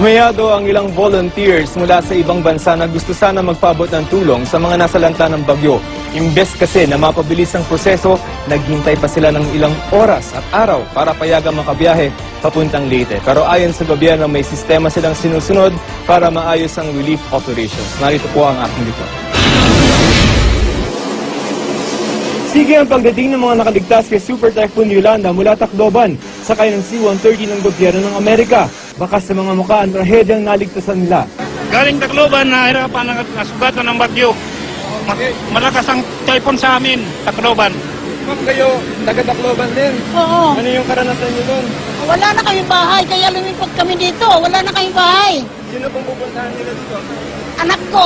Sumayado ang ilang volunteers mula sa ibang bansa na gusto sana magpaabot ng tulong sa mga nasalanta ng bagyo. Imbes kasi na mapabilis ang proseso, naghintay pa sila ng ilang oras at araw para payagang makabiyahe papuntang Leyte. Pero ayon sa gobyerno, may sistema silang sinusunod para maayos ang relief operations. Narito po ang aking report. Sige ang pagdating ng mga nakaligtas kay Super Typhoon Yolanda mula Tacloban, sakay ng C-130 ng gobyerno ng Amerika. Baka sa mga mukha ang trahedyang naligtasan nila. Galing Tacloban, nahirapan na nasugatan ng bagyo. Ma- Malakas ang typhoon sa amin, Tacloban. Ma'am, kayo, taga-Tacloban din. Oo. Ano yung karanasan niyo doon? Wala na kami bahay, kaya lumipat kami dito. Wala na kami bahay. Sino pong pupuntahan nila dito? Anak ko.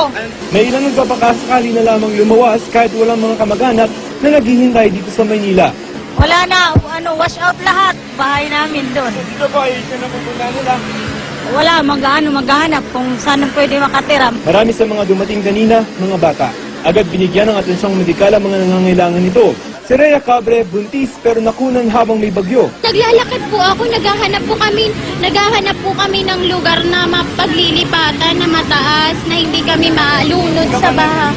May ilang nagpapakasakali na lamang lumawas kahit walang mga kamag-anak na naghihintay dito sa Maynila. Wala na, ano, wash out lahat. Bahay namin doon. Dito po ay sino pupuntahan nila? Wala, mag-ano, maghanap kung saan pwede makatira. Marami sa mga dumating kanina, mga bata. Agad binigyan ng atensyong medikal ang mga nangangailangan nito. Si Rhea Cabre, buntis pero nakunan habang may bagyo. Naglalakad po ako, naghahanap po kami, naghahanap po kami ng lugar na mapaglilipatan na mataas, na hindi kami malunod sa baha.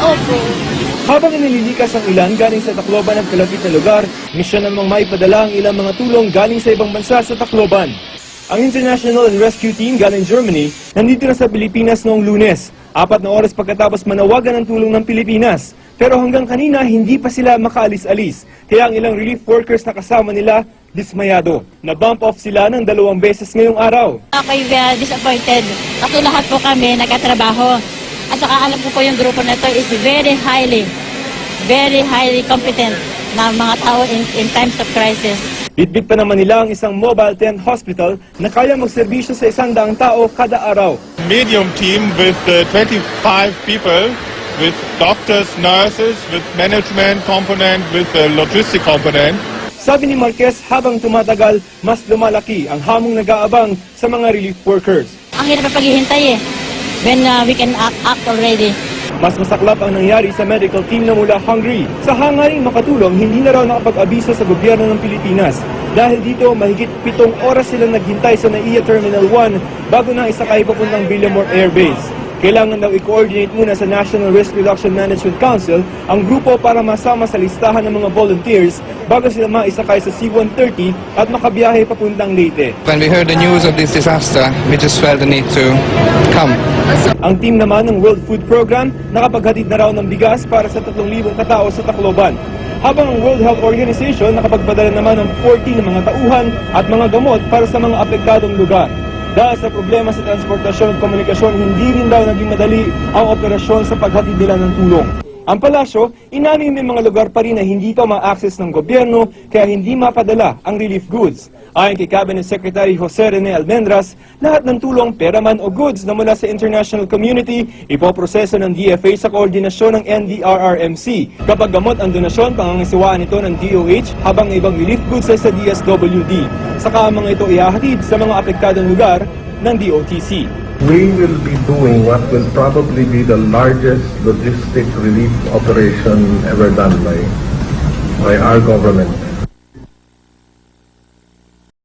Opo. Habang inililikas ang ilan galing sa Tacloban at kalapit na lugar, misyon namang maipadala ang ilang mga tulong galing sa ibang bansa sa Tacloban. Ang International and Rescue Team galing Germany nandito na sa Pilipinas noong lunes, apat na oras pagkatapos manawagan ng tulong ng Pilipinas. Pero hanggang kanina, hindi pa sila makaalis-alis. Kaya ang ilang relief workers na kasama nila, dismayado. Na-bump off sila ng dalawang beses ngayong araw. Ako'y uh, disappointed kasi lahat po kami nagkatrabaho. At saka alam ko po yung grupo na ito is very highly, very highly competent na mga tao in, in times of crisis. Bitbit pa naman nila ang isang mobile tent hospital na kaya magserbisyo sa isang daang tao kada araw. medium team with uh, 25 people, with doctors, nurses, with management component, with a logistic component. Sabi ni Marquez, habang tumatagal, mas lumalaki ang hamong nag-aabang sa mga relief workers. Ang hirap na paghihintay eh. When uh, we can act, act already. Mas masaklap ang nangyari sa medical team na mula Hungary. Sa hangaring makatulong, hindi na raw nakapag-abiso sa gobyerno ng Pilipinas. Dahil dito, mahigit pitong oras silang naghintay sa NAIA Terminal 1 bago na isakay papuntang Villamor Air Base. Kailangan daw i-coordinate muna sa National Risk Reduction Management Council ang grupo para masama sa listahan ng mga volunteers bago sila maisakay sa C-130 at makabiyahe papuntang Leyte. When we heard the news of this disaster, we just felt the need to come. Ang team naman ng World Food Program nakapaghatid na raw ng bigas para sa 3,000 katao sa Tacloban. Habang ang World Health Organization nakapagpadala naman ng 40 ng mga tauhan at mga gamot para sa mga apektadong lugar. Dahil sa problema sa transportasyon at komunikasyon, hindi rin daw naging madali ang operasyon sa paghatid nila ng tulong. Ang palasyo, inamin may mga lugar pa rin na hindi pa ma-access ng gobyerno kaya hindi mapadala ang relief goods. Ayon kay Cabinet Secretary Jose Rene Almendras, lahat ng tulong, pera man o goods na mula sa international community, ipoproseso ng DFA sa koordinasyon ng NDRRMC. Kapag gamot ang donasyon, pangangasiwaan ito ng DOH habang ibang relief goods ay sa DSWD. Saka ang mga ito ihahatid sa mga apektadong lugar ng DOTC. We will be doing what will probably be the largest logistic relief operation ever done by, by our government.